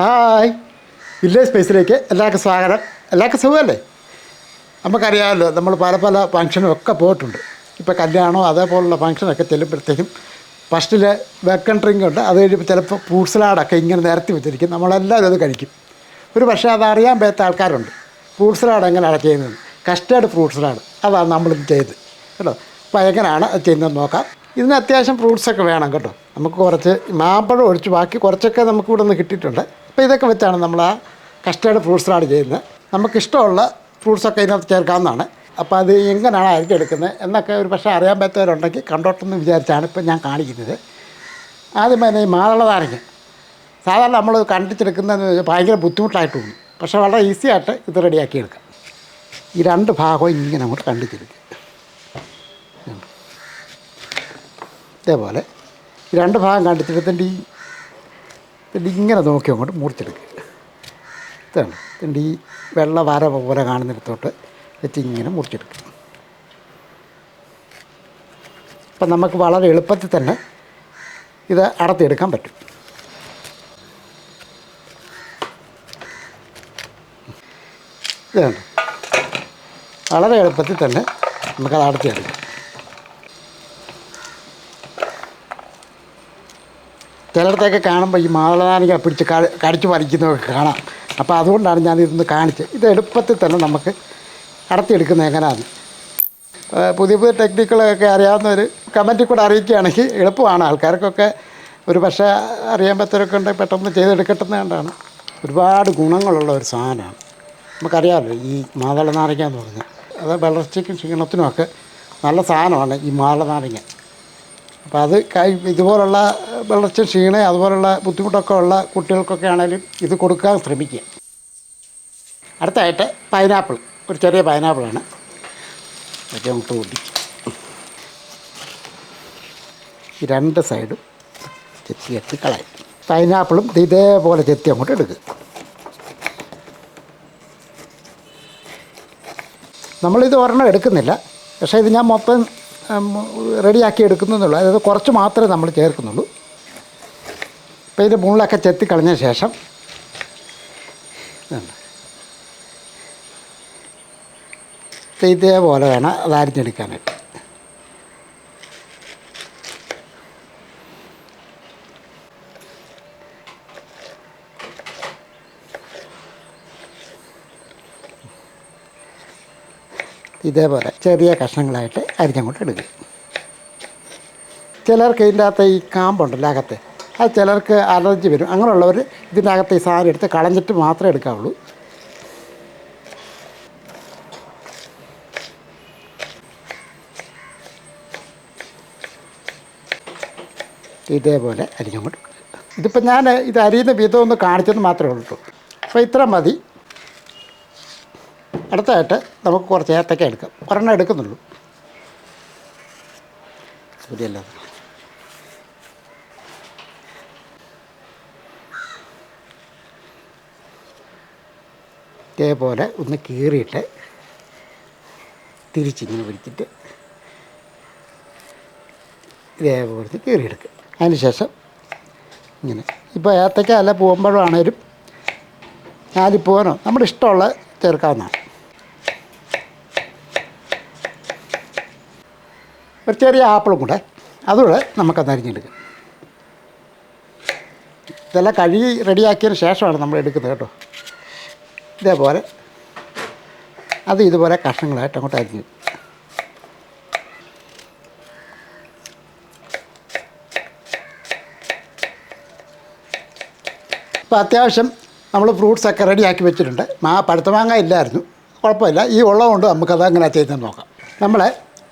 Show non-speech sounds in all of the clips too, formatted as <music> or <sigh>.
Hi. Village സ്പേസിലേക്ക് എല്ലാവർക്കും സ്വാഗതം. എല്ലാവർക്കും സുഖമല്ലേ? നമുക്കറിയാമല്ലോ നമ്മൾ പല പല ഫങ്ഷനും ഒക്കെ പോയിട്ടുണ്ട്. ഇപ്പോൾ കല്യാണമോ അതേപോലുള്ള ഫങ്ഷനൊക്കെ ചെല്ലുമ്പോഴത്തേക്കും ഫസ്റ്റിൽ വെക്കൺ ഡ്രിങ്ക് ഉണ്ട്. അത് കഴിയുമ്പോൾ ചിലപ്പോൾ ഫ്രൂട്ട് സലാഡൊക്കെ ഇങ്ങനെ നിരത്തി വെച്ചിരിക്കും. നമ്മളെല്ലാവരും അത് കഴിക്കും. ഒരു പക്ഷേ അത് അറിയാൻ പറ്റാത്ത ആൾക്കാരുണ്ട്. ഫ്രൂട്ട് സലാഡ് എങ്ങനെയാണ് ചെയ്യുന്നത്? Custard fruit salad. അതാണ് നമ്മളിത് ചെയ്ത്. കേട്ടോ? അപ്പോൾ എങ്ങനെയാണ് അത് ചെയ്യുന്നത് നോക്കാം. ഇതിന് അത്യാവശ്യം ഫ്രൂട്ട്സൊക്കെ വേണം കേട്ടോ. നമുക്ക് കുറച്ച് മാമ്പഴം ഒഴിച്ച് ബാക്കി കുറച്ചൊക്കെ നമുക്ക് ഇവിടെ നിന്ന് കിട്ടിയിട്ടുണ്ട്. അപ്പോൾ ഇതൊക്കെ വെച്ചാണ് നമ്മൾ ആ കസ്റ്റേർഡ് ഫ്രൂട്ട്സ് സലാഡ് ചെയ്യുന്നത്. നമുക്കിഷ്ടമുള്ള ഫ്രൂട്ട്സൊക്കെ ഇതിനകത്ത് ചേർക്കാവുന്നതാണ്. അപ്പോൾ അത് എങ്ങനെയാണ് അരിഞ്ഞെടുക്കുന്നത് എന്നൊക്കെ ഒരു പക്ഷേ അറിയാൻ പറ്റാത്തവരുണ്ടെങ്കിൽ കണ്ടോട്ടെന്ന് വിചാരിച്ചാണ് ഇപ്പം ഞാൻ കാണിക്കുന്നത്. ആദ്യം തന്നെ ഈ മാതള നാരങ്ങ. സാധാരണ നമ്മൾ കണ്ടിച്ചെടുക്കുന്നതെന്ന് വെച്ചാൽ ഭയങ്കര ബുദ്ധിമുട്ടായിട്ട് തോന്നും പക്ഷേ വളരെ ഈസി ആയിട്ട് ഇത് റെഡിയാക്കി എടുക്കാം. ഈ രണ്ട് ഭാഗവും ഇങ്ങനെ അങ്ങോട്ട് കണ്ടിച്ചെടുക്കുക ഇതേപോലെ. ഈ രണ്ട് ഭാഗം കണ്ടിച്ചെടുത്തിട്ട് ഈ ഇതിന്റെ ഇങ്ങനെ നോക്കി അങ്ങോട്ട് മുറിച്ചെടുക്കുക ഇതാണ് എന്നിട്ട് ഈ വെള്ള വര പോലെ കാണുന്നിടത്തോട്ട് വെച്ച് ഇങ്ങനെ മുറിച്ചെടുക്കുക അപ്പം നമുക്ക് വളരെ എളുപ്പത്തിൽ തന്നെ ഇത് അടത്തിയെടുക്കാൻ പറ്റും. ഇതാണ്. വളരെ എളുപ്പത്തിൽ തന്നെ നമുക്കത് അടർത്തിയെടുക്കാം. ചിലയിടത്തൊക്കെ കാണുമ്പോൾ ഈ മാതളനാരങ്ങ പിടിച്ച് കടിച്ചു വലിക്കുന്നതൊക്കെ കാണാം. അപ്പോൾ അതുകൊണ്ടാണ് ഞാൻ ഇതൊന്ന് കാണിച്ചത്. ഇത് എളുപ്പത്തിൽ തന്നെ നമുക്ക് അടത്തിയെടുക്കുന്നത് എങ്ങനെയാണ് പുതിയ പുതിയ ടെക്നിക്കുകളൊക്കെ അറിയാവുന്നവർ കമന്റിൽ കൂടെ അറിയിക്കുകയാണെങ്കിൽ എളുപ്പമാണ്. ആൾക്കാർക്കൊക്കെ ഒരു പക്ഷേ അറിയാൻ പറ്റവരൊക്കെ ഉണ്ടെങ്കിൽ പെട്ടെന്ന് ചെയ്തെടുക്കട്ടെന്ന് കണ്ടാണ്. ഒരുപാട് ഗുണങ്ങളുള്ള ഒരു സാധനമാണ്. നമുക്കറിയാമല്ലോ ഈ മാതള നാരങ്ങ എന്ന് പറഞ്ഞാൽ അത് വളർച്ചയ്ക്കും ക്ഷീണത്തിനുമൊക്കെ നല്ല സാധനമാണ് ഈ മാതള നാരങ്ങ അപ്പോൾ അത് ഇതുപോലുള്ള വളർച്ച ക്ഷീണ അതുപോലുള്ള ബുദ്ധിമുട്ടൊക്കെ ഉള്ള കുട്ടികൾക്കൊക്കെ ആണെങ്കിലും ഇത് കൊടുക്കാൻ ശ്രമിക്കുക. അടുത്തായിട്ട് പൈനാപ്പിൾ. ഒരു ചെറിയ പൈനാപ്പിളാണ്. ഒക്കെ മുട്ട കൂട്ടി. രണ്ട് സൈഡും ചെത്തി എത്തി കളയും. പൈനാപ്പിളും ഇത് ഇതേപോലെ ചെത്തി അങ്ങോട്ട് എടുക്കുക നമ്മളിത് ഒരെണ്ണം എടുക്കുന്നില്ല. പക്ഷേ ഇത് ഞാൻ മൊത്തം റെഡിയാക്കി എടുക്കുന്നുള്ളൂ. അതായത് കുറച്ച് മാത്രമേ നമ്മൾ ചേർക്കുന്നുള്ളൂ. അപ്പോൾ ഇതിന്റെ മുകളിലൊക്കെ ചെത്തിക്കളഞ്ഞ ശേഷം ഇതേപോലെ വേണം അത് അരിഞ്ഞെടുക്കാനായിട്ട് ഇതേപോലെ ചെറിയ കഷ്ണങ്ങളായിട്ട് അരിഞ്ഞങ്ങോട്ട് എടുക്കുക ചിലർക്ക് ഇതിന്റെ അകത്ത് ഈ കാമ്പുണ്ടല്ലോ അകത്ത്. അത് ചിലർക്ക് അലർജി വരും. അങ്ങനെയുള്ളവർ ഇതിന്റെ അകത്ത് ഈ സാധനം എടുത്ത് കളഞ്ഞിട്ട് മാത്രമേ എടുക്കാവുള്ളൂ. ഇതേപോലെ അരിഞ്ഞങ്ങോട്ട്. ഇതിപ്പോൾ ഞാൻ ഇത് അരിയുന്ന വിധം ഒന്ന് കാണിച്ചെന്ന് മാത്രമേ ഉള്ളൂ അപ്പോൾ ഇത്ര മതി. അടുത്തായിട്ട് നമുക്ക് കുറച്ച് ഏത്തക്ക എടുക്കാം. ഒരെണ്ണം എടുക്കുന്നുള്ളൂ. ശരിയല്ലാതെ ഇതേപോലെ ഒന്ന് കീറിയിട്ട് തിരിച്ചിങ്ങനെ പിടിച്ചിട്ട് ഇതേപോലെ കീറിയെടുക്കുക. അതിന് ശേഷം ഇങ്ങനെ. ഇപ്പോൾ ഏത്തക്ക അല്ല പോകുമ്പോഴാണേലും ഞാലിപ്പൂവനോ നമ്മുടെ ഇഷ്ടമുള്ള ചേർക്കാവുന്നതാണ്. ഒരു ചെറിയ ആപ്പിളും കൂടെ അതുകൂടെ നമുക്കത് അരിഞ്ഞെടുക്കാം. ഇതെല്ലാം കഴുകി റെഡിയാക്കിയതിന് ശേഷമാണ് നമ്മൾ എടുക്കുന്നത് കേട്ടോ. ഇതേപോലെ അത് ഇതുപോലെ കഷ്ണങ്ങളായിട്ട് അങ്ങോട്ട് അരിഞ്ഞു. ഇപ്പോൾ അത്യാവശ്യം നമ്മൾ ഫ്രൂട്ട്സൊക്കെ റെഡിയാക്കി വെച്ചിട്ടുണ്ട്. മാ പഴുത്ത മാങ്ങ ഇല്ലായിരുന്നു. കുഴപ്പമില്ല. ഈ ഉള്ളതുകൊണ്ട് നമുക്കത് അങ്ങനെ ചെയ്തെന്ന് നോക്കാം. നമ്മൾ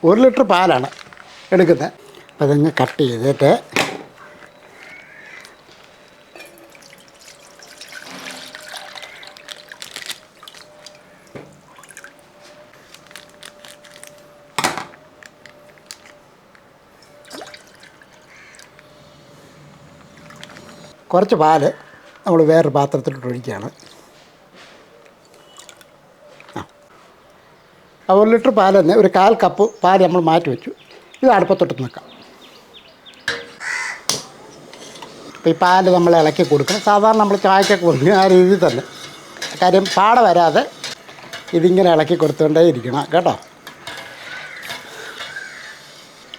ഒരു ലിറ്റർ പാലാണ് എടുക്കുന്നത് അപ്പോൾ അതങ്ങ് കട്ട് ചെയ്തിട്ട് കുറച്ച് പാൽ നമ്മൾ വേറൊരു പാത്രത്തിലോട്ട് ഒഴിക്കുകയാണ്. ആ. ഒരു ലിറ്റർ പാൽ തന്നെ ഒരു കാൽ കപ്പ് പാൽ നമ്മൾ മാറ്റി വെച്ചു. ഇത് അടുപ്പത്തൊട്ട് നിൽക്കാം അപ്പോൾ ഈ പാൽ നമ്മൾ ഇളക്കി കൊടുക്കണം. സാധാരണ നമ്മൾ ചായക്കൊക്കെ കൊടുക്കുന്ന ആ രീതിയിൽ തന്നെ. കാര്യം പാട വരാതെ ഇതിങ്ങനെ ഇളക്കി കൊടുത്തുകൊണ്ടേ ഇരിക്കണം കേട്ടോ.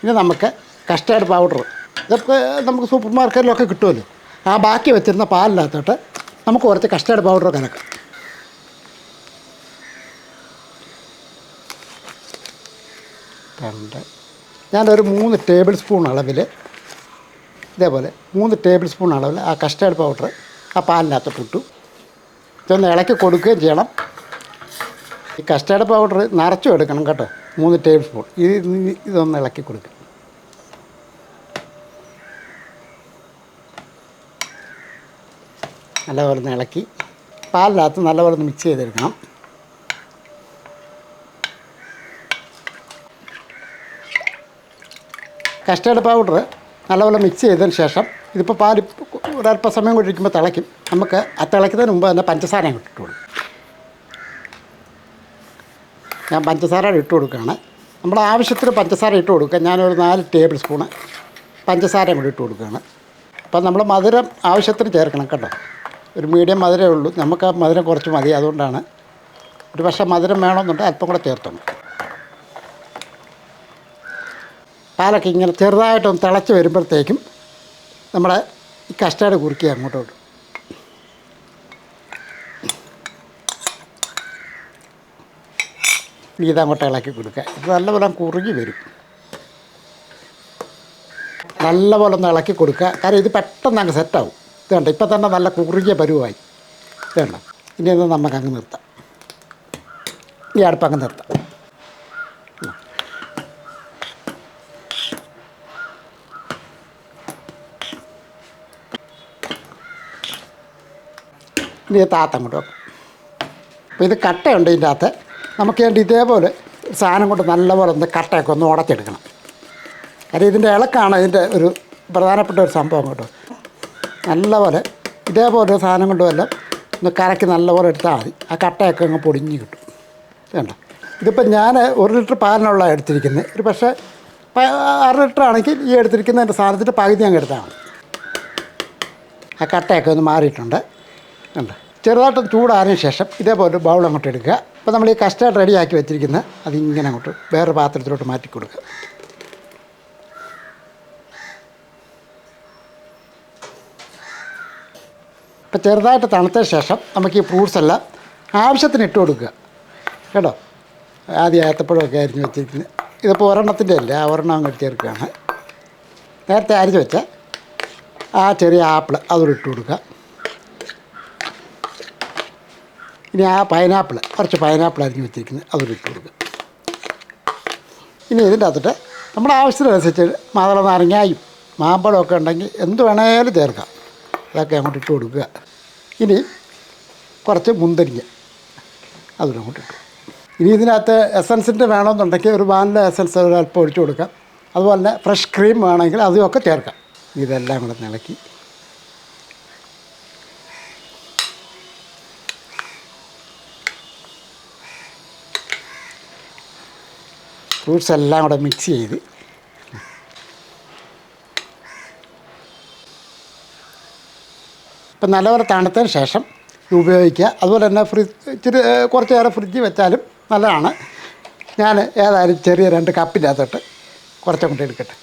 ഇനി നമുക്ക് കസ്റ്റേർഡ് പൗഡർ ഇതൊക്കെ നമുക്ക് സൂപ്പർ മാർക്കറ്റിലൊക്കെ കിട്ടുമല്ലോ. ആ ബാക്കി വെച്ചിരുന്ന പാലിനകത്തോട്ട് നമുക്ക് കുറച്ച് കസ്റ്റേർഡ് പൗഡർ കലക്കാം രണ്ട് ഞാനൊരു മൂന്ന് ടേബിൾ സ്പൂൺ അളവിൽ ഇതേപോലെ മൂന്ന് ടേബിൾ സ്പൂൺ അളവിൽ ആ കസ്റ്റേർഡ് പൗഡർ ആ പാലിനകത്ത് ഇട്ടു. ഇതൊന്ന് ഇളക്കി കൊടുക്കുകയും ചെയ്യണം. ഈ കസ്റ്റേർഡ് പൗഡർ നിറച്ചും എടുക്കണം കേട്ടോ. മൂന്ന് ടേബിൾ സ്പൂൺ. ഇത് ഇതൊന്ന് ഇളക്കി കൊടുക്കുക നല്ലപോലെ ഒന്ന് ഇളക്കി. പാലിനകത്ത് നല്ലപോലെ ഒന്ന് മിക്സ് ചെയ്തെടുക്കണം. കസ്റ്റേർഡ് പൗഡർ നല്ലപോലെ മിക്സ് ചെയ്തതിന് ശേഷം ഇതിപ്പോൾ പാൽ ഒരല്പ സമയം കൊണ്ടിരിക്കുമ്പോൾ തിളയ്ക്കും. നമുക്ക് ആ തിളയ്ക്കുന്നതിന് മുമ്പ് തന്നെ പഞ്ചസാര ഇട്ട് കൊടുക്കും. ഞാൻ പഞ്ചസാര ഇട്ട് കൊടുക്കുകയാണ്. നമ്മൾ ആവശ്യത്തിന് പഞ്ചസാര ഇട്ട് കൊടുക്കുക ഞാനൊരു നാല് ടേബിൾ സ്പൂണ് പഞ്ചസാര കൂടി ഇട്ട് കൊടുക്കുകയാണ്. അപ്പം നമ്മൾ മധുരം ആവശ്യത്തിന് ചേർക്കണം കേട്ടോ. ഒരു മീഡിയം മധുരമേ ഉള്ളൂ. നമുക്ക് ആ മധുരം കുറച്ച് മതി. അതുകൊണ്ടാണ് ഒരു പക്ഷേ മധുരം വേണമെന്നുണ്ടെങ്കിൽ അല്പം കൂടെ ചേർത്തണം പാലൊക്കെ ഇങ്ങനെ ചെറുതായിട്ടൊന്ന് തിളച്ച് വരുമ്പോഴത്തേക്കും നമ്മുടെ ഈ കസ്റ്റാർഡ് കുറുക്കി അങ്ങോട്ടോട്ട്. ഇത് അങ്ങോട്ട് ഇളക്കി കൊടുക്കുക. ഇത് നല്ലപോലെ കുറുകി വരും. നല്ലപോലെ ഒന്ന് ഇളക്കി കൊടുക്കുക. കാരണം ഇത് പെട്ടെന്ന് അങ്ങ് സെറ്റാവും ഇത് വേണ്ട ഇപ്പം തന്നെ നല്ല കുറുകിയ പരുവായി. കണ്ടോ? ഇനി ഒന്ന് നമുക്ക് അങ്ങ് നിർത്താം. ഈ അടുപ്പങ്ങ് നിർത്താം. ഇനി താത്ത അങ്ങോട്ട് വെക്കും. അപ്പോൾ ഇത് കട്ടയുണ്ട് ഇതിന്റെ അകത്ത്. നമുക്ക് വേണ്ടി ഇതേപോലെ സാധനം കൊണ്ട് നല്ലപോലെ ഒന്ന് കട്ടയൊക്കെ ഒന്ന് ഉടച്ചെടുക്കണം. കാര്യം ഇതിന്റെ ഇളക്കാണ് ഇതിന്റെ ഒരു പ്രധാനപ്പെട്ട ഒരു സംഭവം കേട്ടോ. നല്ലപോലെ ഇതേപോലെ സാധനം കൊണ്ട് വല്ല ഒന്ന് കറക്കി നല്ലപോലെ എടുത്താൽ മതി. ആ കട്ടയൊക്കെ അങ്ങ് പൊടിഞ്ഞ് കിട്ടും. വേണ്ട. ഇതിപ്പോൾ ഞാൻ ഒരു ലിറ്റർ പാലിനുള്ള എടുത്തിരിക്കുന്നത്. ഒരു പക്ഷേ അര ലിറ്റർ ആണെങ്കിൽ ഈ എടുത്തിരിക്കുന്നതിന്റെ സാധനത്തിന്റെ പകുതി അങ്ങ് എടുത്താൽ മതി. ആ കട്ടയൊക്കെ ഒന്ന് മാറിയിട്ടുണ്ട്. ഉണ്ട് ചെറുതായിട്ട് ചൂടാറിന് ശേഷം ഇതേപോലെ ബൗൾ അങ്ങോട്ട് എടുക്കുക. അപ്പോൾ നമ്മൾ ഈ കസ്റ്റാർഡ് റെഡിയാക്കി വെച്ചിരിക്കുന്ന അതിങ്ങനെ അങ്ങോട്ട് വേറൊരു പാത്രത്തിലോട്ട് മാറ്റി കൊടുക്കുക. അപ്പോൾ ചെറുതായിട്ട് തണുത്ത ശേഷം നമുക്ക് ഈ ഫ്രൂട്ട്സ് എല്ലാം ആവശ്യത്തിന് ഇട്ട് കൊടുക്കുക. കേട്ടോ? ആദ്യം ഏത്തപ്പഴമൊക്കെ അരിഞ്ഞ് വെച്ചിരിക്കുന്നത്. ഇതിപ്പോൾ ഒരെണ്ണത്തിന്റെ അല്ല ആ ഒരെണ്ണം അങ്ങോട്ട് ചേർക്കുകയാണ്. നേരത്തെ അരിഞ്ഞ് വെച്ച ആ ചെറിയ ആപ്പിൾ അതോട് ഇട്ട് കൊടുക്കുക. ഇനി ആ പൈനാപ്പിൾ കുറച്ച് പൈനാപ്പിൾ അരിഞ്ഞ് വെച്ചിരിക്കുന്നത്. അതൊരു ഇട്ട് കൊടുക്കുക. ഇനി ഇതിന്റെ അകത്തിട്ട് നമ്മുടെ ആവശ്യത്തിനനുസരിച്ച് മാതള നാരങ്ങായും മാമ്പഴമൊക്കെ ഉണ്ടെങ്കിൽ എന്ത് വേണേലും ചേർക്കാം. അതൊക്കെ അങ്ങോട്ട് ഇട്ട് കൊടുക്കുക. ഇനി കുറച്ച് മുന്തിരിങ്ങ. അതും അങ്ങോട്ട് ഇട്ടു ഇനി ഇതിനകത്ത് എസൻസിന്റെ വേണമെന്നുണ്ടെങ്കിൽ ഒരു വാനില എസൻസ് ഒരു അല്പം ഒഴിച്ചു കൊടുക്കാം. അതുപോലെ തന്നെ ഫ്രഷ് ക്രീം വേണമെങ്കിൽ അതുമൊക്കെ ചേർക്കാം. ഇതെല്ലാം കൂടെ നിളക്കി ഫ്രൂട്ട്സ് എല്ലാം കൂടെ മിക്സ് ചെയ്ത്. ഇപ്പം നല്ലപോലെ തണുത്തതിന് ശേഷം ഉപയോഗിക്കുക. അതുപോലെ തന്നെ ഫ്രിഡ്ജ് ഇച്ചിരി കുറച്ച് നേരം ഫ്രിഡ്ജിൽ വെച്ചാലും നല്ലതാണ്. ഞാൻ ഏതായാലും ചെറിയ രണ്ട് കപ്പിന്റെ അകത്തോട്ട് കുറച്ചും കൂടി എടുക്കട്ടെ.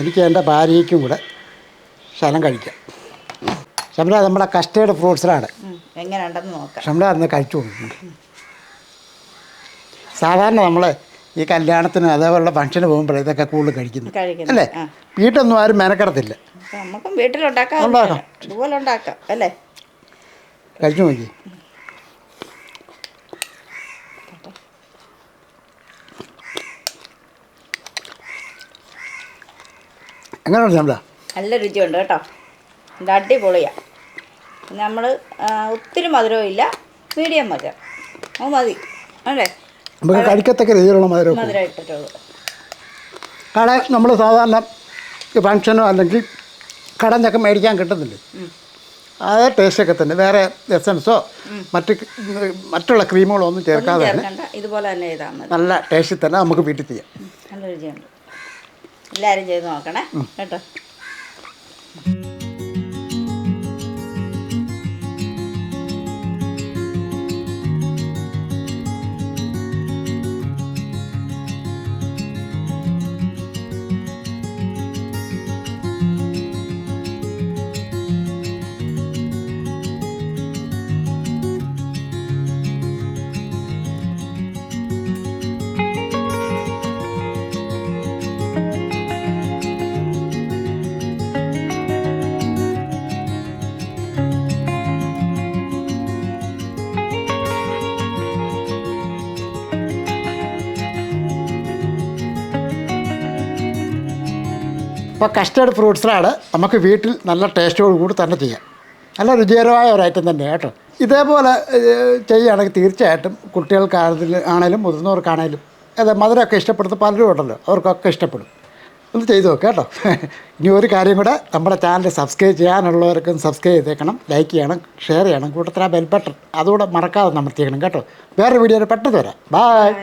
എനിക്ക് എന്റെ ഭാര്യയ്ക്കും കൂടെ ശലം കഴിക്കാം. ശമല നമ്മുടെ കസ്റ്റേർഡ് ഫ്രൂട്ട്സിലാണ്. എങ്ങനെയുണ്ടെന്ന് നോക്കാം. ഷംല അന്ന് കഴിച്ചു കൊടുക്കുന്നുണ്ട് സാധാരണ നമ്മൾ ഈ കല്യാണത്തിന് അതേപോലുള്ള ഫംഗ്ഷന് പോകുമ്പോൾ ഇതൊക്കെ കൂടുതൽ കഴിക്കുന്നു. അല്ലേ. വീട്ടൊന്നും ആരും മെനക്കെടത്തില്ല. നമുക്കും വീട്ടിലുണ്ടാക്കാം. ഉണ്ടാക്കാം. ഇതുപോലെ ഉണ്ടാക്കാം അല്ലേ? കഴിച്ചു നോക്കി. എങ്ങനെയാണ് ഷംല? നല്ല രുചിയുണ്ട് കേട്ടോ. ഇത് അടിപൊളിയാണ് നമ്മൾ ഒത്തിരി മധുരവും ഇല്ല. മീഡിയം മധുരം. അത് മതി. അല്ലേ? നമുക്ക് കഴിക്കത്തക്ക രീതിയിലുള്ള മധുരം മധുരം ഇട്ടിട്ടുള്ളൂ. കട നമ്മൾ സാധാരണ ഫങ്ഷനോ ഫംഗ്ഷനോ അല്ലെങ്കിൽ കടഞ്ഞൊക്കെ മേടിക്കാൻ കിട്ടുന്നില്ലേ? അതേ ടേസ്റ്റൊക്കെ തന്നെ. വേറെ എസൻസോ മറ്റ് മറ്റുള്ള ക്രീമുകളോ ഒന്നും ഒന്നും ചേർക്കാതെ തന്നെ ഇതുപോലെ തന്നെ ചെയ്താൽ നല്ല ടേസ്റ്റിൽ തന്നെ നമുക്ക് വീട്ടിൽ ചെയ്യാം. നല്ല രുചിയുണ്ട്. എല്ലാവരും ചെയ്ത് നോക്കണേ. കേട്ടോ? അപ്പോൾ കസ്റ്റേർഡ് ഫ്രൂട്ട് സലാഡ് നമുക്ക് വീട്ടിൽ നല്ല ടേസ്റ്റോട് കൂടി തന്നെ ചെയ്യാം. നല്ല രുചികരമായ ഒരു ഐറ്റം തന്നെ കേട്ടോ. ഇതേപോലെ ചെയ്യുകയാണെങ്കിൽ തീർച്ചയായിട്ടും കുട്ടികൾക്കാണെങ്കിൽ ആണേലും മുതിർന്നവർക്കാണേലും അതെ മധുരമൊക്കെ ഇഷ്ടപ്പെടുന്ന പലരും ഉണ്ടല്ലോ അവർക്കൊക്കെ ഇഷ്ടപ്പെടും. ഒന്ന് ചെയ്തു നോക്കുക കേട്ടോ. <laughs> ഇനി ഒരു കാര്യം കൂടെ നമ്മുടെ ചാനൽ സബ്സ്ക്രൈബ് ചെയ്യാനുള്ളവർക്കും സബ്സ്ക്രൈബ് ചെയ്തേക്കണം ലൈക്ക് ചെയ്യണം ഷെയർ ചെയ്യണം കൂട്ടത്തിൽ ആ ബെൽ ബട്ടൺ. അതുകൂടെ മറക്കാതെ ചെയ്യണം കേട്ടോ. വേറൊരു വീഡിയോയിൽ പെട്ടെന്ന് വരാം. ബായ്.